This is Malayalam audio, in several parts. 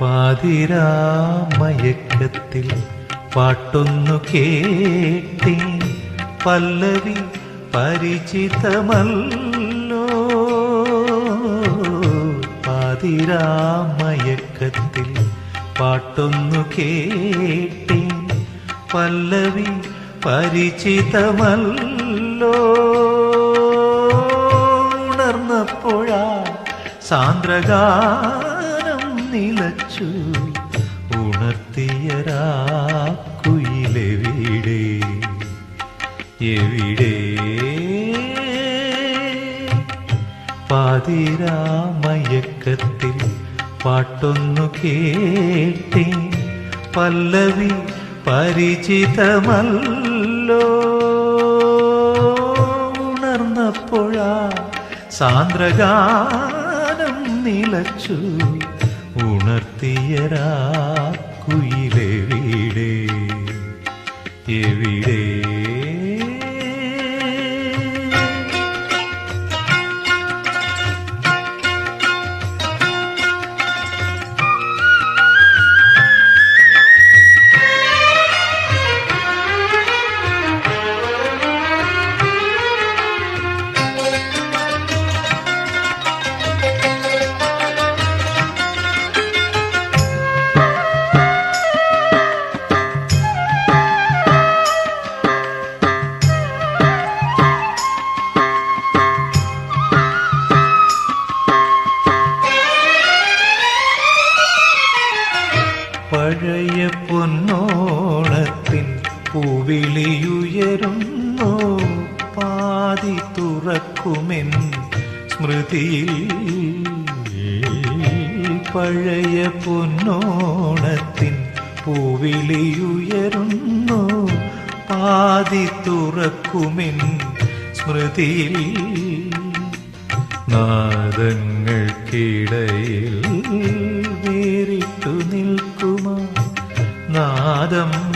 പാതിരാമയക്കത്തിൽ പാട്ടൊന്നു കേട്ടേ പല്ലവി പരിചിതമല്ലോ. പാതിരാമയക്കത്തിൽ പാട്ടൊന്നു കേട്ടേ പല്ലവി പരിചിതമല്ലോ. ഉണർന്നപ്പോഴാ സാന്ദ്രഗാനം നിലച്ചു ഉണർത്തിയരാക്കുയിലെവിടെ എവിടെ? പാതിരാമയക്കത്തിൽ പാട്ടൊന്നു കേട്ടി പല്ലവി പരിചിതമല്ലോ. ഉണർന്നപ്പോഴാ സാന്ദ്രഗാനം നിലച്ചു. ഉണർത്തിയരാക്കുയിലെവിടെ എവിടെ പൂവിളിയുയരുന്നു. പാതി തുറക്കുമെൻ സ്മൃതിയിൽ പഴയ പൊന്നോണത്തിൻ പൂവിളിയുയരുന്നു. പാതി തുറക്കുമെൻ സ്മൃതിയിൽ നാദങ്ങൾക്കിടയിൽ വേറിട്ടു നിൽക്കുമാ. നാദം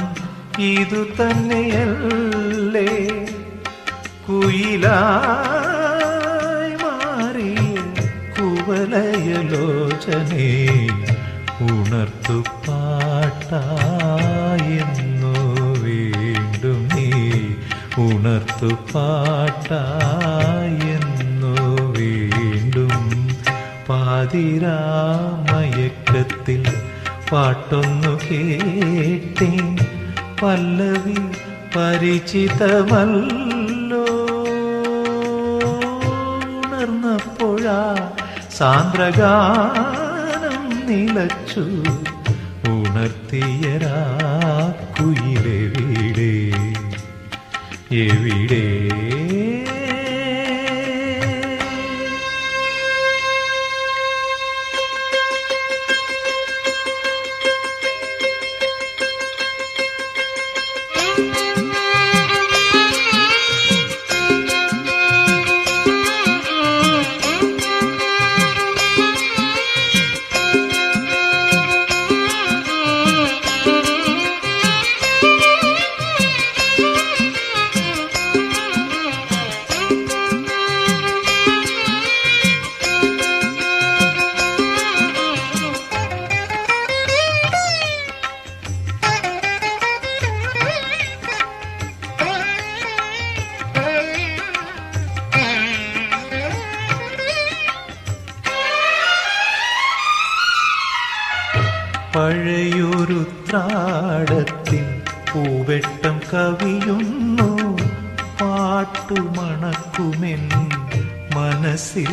ഇതു തന്നെയല്ലേ? കുയിലായി മാറിയ കുവലയലോചനേ ഉണർത്തു പാട്ടായെന്നു വീണ്ടും നീ ഉണർത്തു പാട്ടായെന്നു വീണ്ടും പാതിരാമയക്കത്തിൽ പാട്ടൊന്നു കേട്ടേ പല്ലവി പരിചിതമല്ലോ. ഉണർന്നപ്പോഴാ സാന്ദ്രഗാനം നിലച്ചു. ഉണർത്തിയരാ കുയിലെവിടെ എവിടെ പഴയൊരു ത്രാടത്തിൻ പൂവെട്ടം കവിയുന്നു. പാട്ടുമണക്കുമെൻ മനസ്സിൽ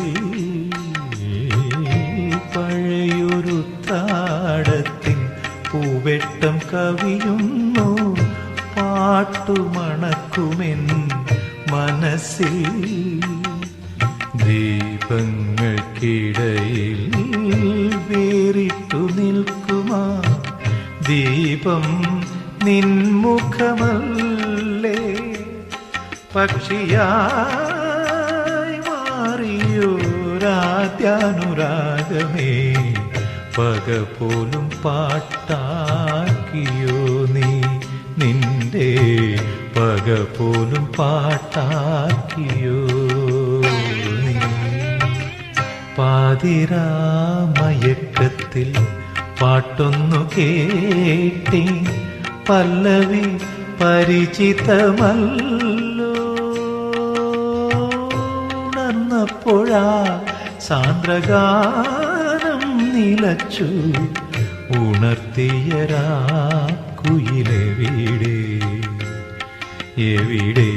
പഴയൊരു ത്രാടത്തിൻ പൂവെട്ടം കവിയുന്നു. പാട്ടുമണക്കുമെൻ മനസ്സിൽ ദീപങ്ങൾക്കിടയിൽ വേറിട്ടു നിൽക്കുമാ ദീപം നിൻമുഖമല്ലേ. പക്ഷിയായി മാറിയോരാദ്യാനുരാഗമേ പക പോലും പാട്ടാക്കിയോ നീ. നിന്റെ പക പോലും പാട്ടാക്കിയോ നീ. പാതിരാമയക്കത്തിൽ പാട്ടൊന്നു കേട്ടി പല്ലവി പരിചിതമല്ലോ. നന്നപ്പോഴാ സാന്ദ്രഗാനം നിലച്ചു ഉണർത്തിയരാ കുയിലെവിടെ എവിടെ?